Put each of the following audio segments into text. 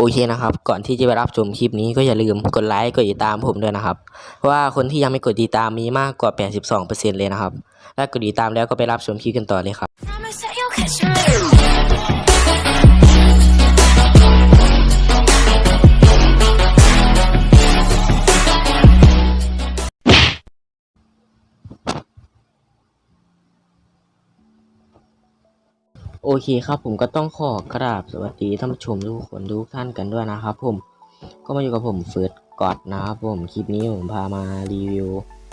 โอเคนะครับ ก่อนที่จะไปรับชมคลิปนี้ก็อย่าลืมกดไลค์กดติดตามผมด้วยนะครับ เพราะว่าคนที่ยังไม่กดติดตามมีมากกว่า 82%เลยนะครับ ถ้ากดติดตามแล้วก็ไปรับชมคลิปกันต่อเลยครับ โอเคครับผมก็ต้องขอกราบสวัสดีท่านผู้ชมทุกคนทุกท่านกันด้วยนะครับผมก็มาอยู่กับผมเฟิร์สกอดนะครับผมคลิปนี้ผมพามารีวิว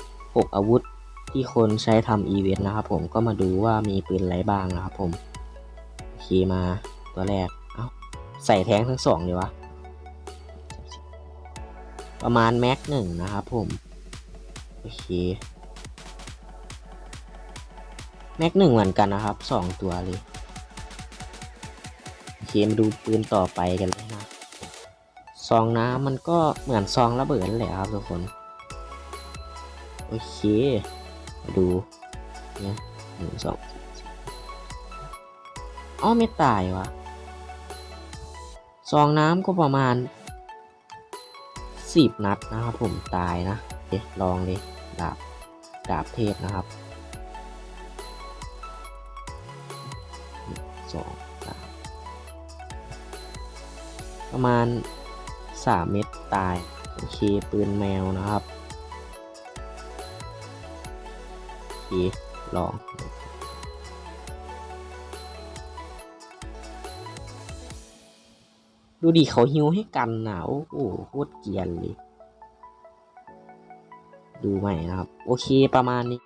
6 อาวุธที่คนใช้ทำอีเวนต์นะครับผมก็มาดูว่ามีปืนอะไรบ้างนะครับผมโอเคมาตัวแรกเอ้าใส่แท้งทั้งสองเลยวะประมาณแม็กหนึ่งนะครับผมโอเคแม็กหนึ่งเหมือนกันนะครับสองตัวเลย มาดูปืนต่อไปกันเลยนะซองน้ำมันก็เหมือนซองระเบิดแหละครับทุกคน โอเคมาดูเนี่ยหนึ่งสองอ๋อไม่ตายวะซองน้ำก็ประมาณสิบนัดนะครับผมตายนะเดี๋ยวลองเลยดาบดาบเทพนะครับสอง ประมาณ 3 เม็ดตาย โอเค ปืนแมวนะครับ โอเค ลองดูดิเขาฮิวให้กันนะโอ้โหโคตรเกียนเลย ดูใหม่นะครับ โอเคประมาณนี้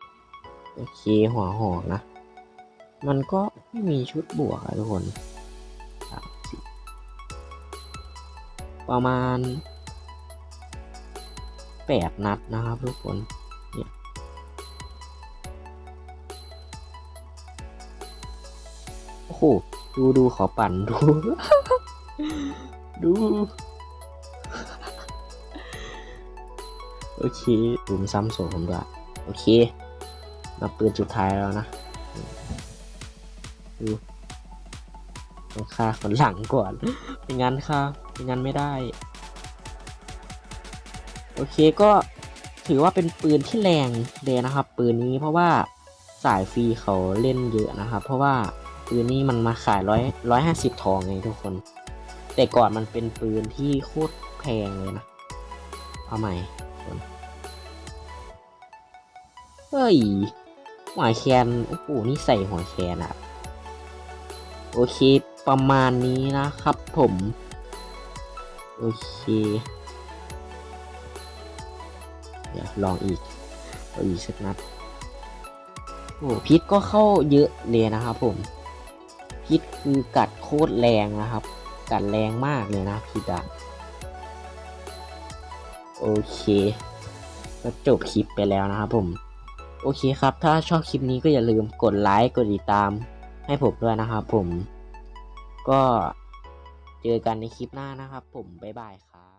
โอเคหัวหอกนะ มันก็ไม่มีชุดบวกอะทุกคน ประมาณแปดนัดนะครับทุกคนเนี่ยโอ้โหดูดูขอปั่นดู ดู โอเคดูมซ้ำโซผมด้วยโอเค มาปืนสุดท้ายแล้วนะ ดู ต้องฆ่าคนหลังก่อนเป็นงั้นค่ะเป็นงั้นไม่ได้ โอเคก็ถือว่าเป็นปืนที่แรงเลยนะครับ ปืนนี้เพราะว่าสายฟรีเขาเล่นเยอะนะครับ เพราะว่าปืนนี้มันมาขายร้อยร้อยห้าสิบทองไงทุกคน แต่ก่อนมันเป็นปืนที่โคตรแพงเลยนะเอาใหม่คนเฮ้ยหัวแคนโอ้โหนี่ใส่หัวแคนอะโอเค ประมาณนี้นะครับผม โอเค เดี๋ยวลองอีกเอาอีกสักนัดโอ้พิษก็เข้าเยอะเลยนะครับผม พิษคือกัดโคตรแรงนะครับ กัดแรงมากเลยนะพิษอะโอเคก็จบคลิปไปแล้วนะครับผม โอเคครับ ถ้าชอบคลิปนี้ก็อย่าลืมกดไลค์ กดติดตามให้ผมด้วยนะครับผม ก็เจอกันในคลิปหน้านะครับผม บ๊ายบายครับ